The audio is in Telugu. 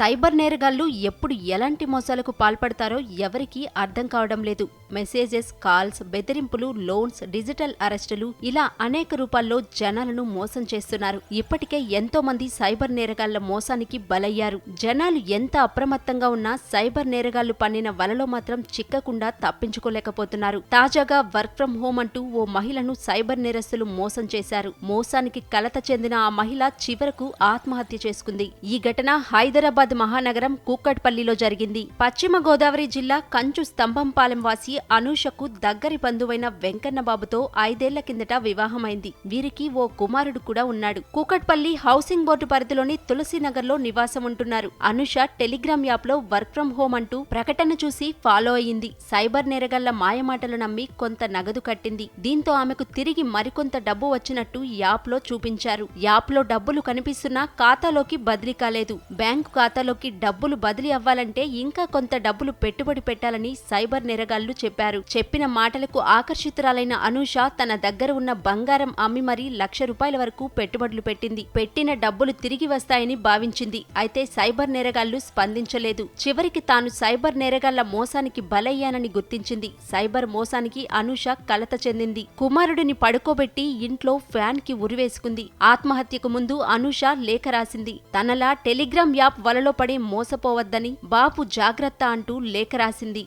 సైబర్ నేరగాళ్ళు ఎప్పుడు ఎలాంటి మోసాలకు పాల్పడతారో ఎవరికీ అర్థం కావడం లేదు. మెసేజెస్ కాల్స్ బెదిరింపులు లోన్స్ డిజిటల్ అరెస్టులు ఇలా అనేక రూపాల్లో జనాలను మోసం చేస్తున్నారు. ఇప్పటికే ఎంతో మంది సైబర్ నేరగాళ్ళ మోసానికి బలయ్యారు. జనాలు ఎంత అప్రమత్తంగా ఉన్నా సైబర్ నేరగాళ్ళు పన్నిన వలలో మాత్రం చిక్కకుండా తప్పించుకోలేకపోతున్నారు. తాజాగా వర్క్ ఫ్రం హోమ్ అంటూ ఓ మహిళను సైబర్ నేరస్తులు మోసం చేశారు. మోసానికి కలత చెందిన ఆ మహిళ చివరకు ఆత్మహత్య చేసుకుంది. ఈ ఘటన హైదరాబాద్ మహానగరం కూకట్పల్లిలో జరిగింది. పశ్చిమ గోదావరి జిల్లా కంచు స్తంభంపాలెం వాసి అనూషకు దగ్గరి బంధువైన వెంకన్నబాబుతో ఐదేళ్ళ కిందట వివాహమైంది. వీరికి ఓ కుమారుడు కూడా ఉన్నాడు. కూకట్పల్లి హౌసింగ్ బోర్డు పరిధిలోని తులసినగర్లో నివాసం ఉంటున్నారు. అనుష టెలిగ్రామ్ యాప్లో వర్క్ ఫ్రం హోమ్ అంటూ ప్రకటన చూసి ఫాలో అయింది సైబర్ నేరగళ్ళ మాయమాటలు నమ్మి కొంత నగదు కట్టింది. దీంతో ఆమెకు తిరిగి మరికొంత డబ్బు వచ్చినట్టు యాప్లో చూపించారు. యాప్లో డబ్బులు కనిపిస్తున్నా ఖాతాలోకి బదిలీ కాలేదు. బ్యాంకు ఖాతాలోకి డబ్బులు బదిలీ అవ్వాలంటే ఇంకా కొంత డబ్బులు పెట్టుబడి పెట్టాలని సైబర్ నేరగాళ్ళు చెప్పారు. చెప్పిన మాటలకు ఆకర్షితురాలైన అనూష తన దగ్గర ఉన్న బంగారం అమ్మి మరీ లక్ష రూపాయల వరకు పెట్టుబడులు పెట్టింది. పెట్టిన డబ్బులు తిరిగి వస్తాయని భావించింది. అయితే సైబర్ నేరగాళ్ళు స్పందించలేదు. చివరికి తాను సైబర్ నేరగాళ్ళ మోసానికి బలయ్యానని గుర్తించింది. సైబర్ మోసానికి అనూష కలత చెందింది. కుమారుడిని పడుకోబెట్టి ఇంట్లో ఫ్యాన్కి ఉరివేసుకుంది. ఆత్మహత్యకు ముందు అనూష లేఖ రాసింది. తనలా టెలిగ్రామ్ యాప్ వలలో పడి మోసపోవద్దని బాపు జాగ్రత్త అంటూ లేఖ రాసింది.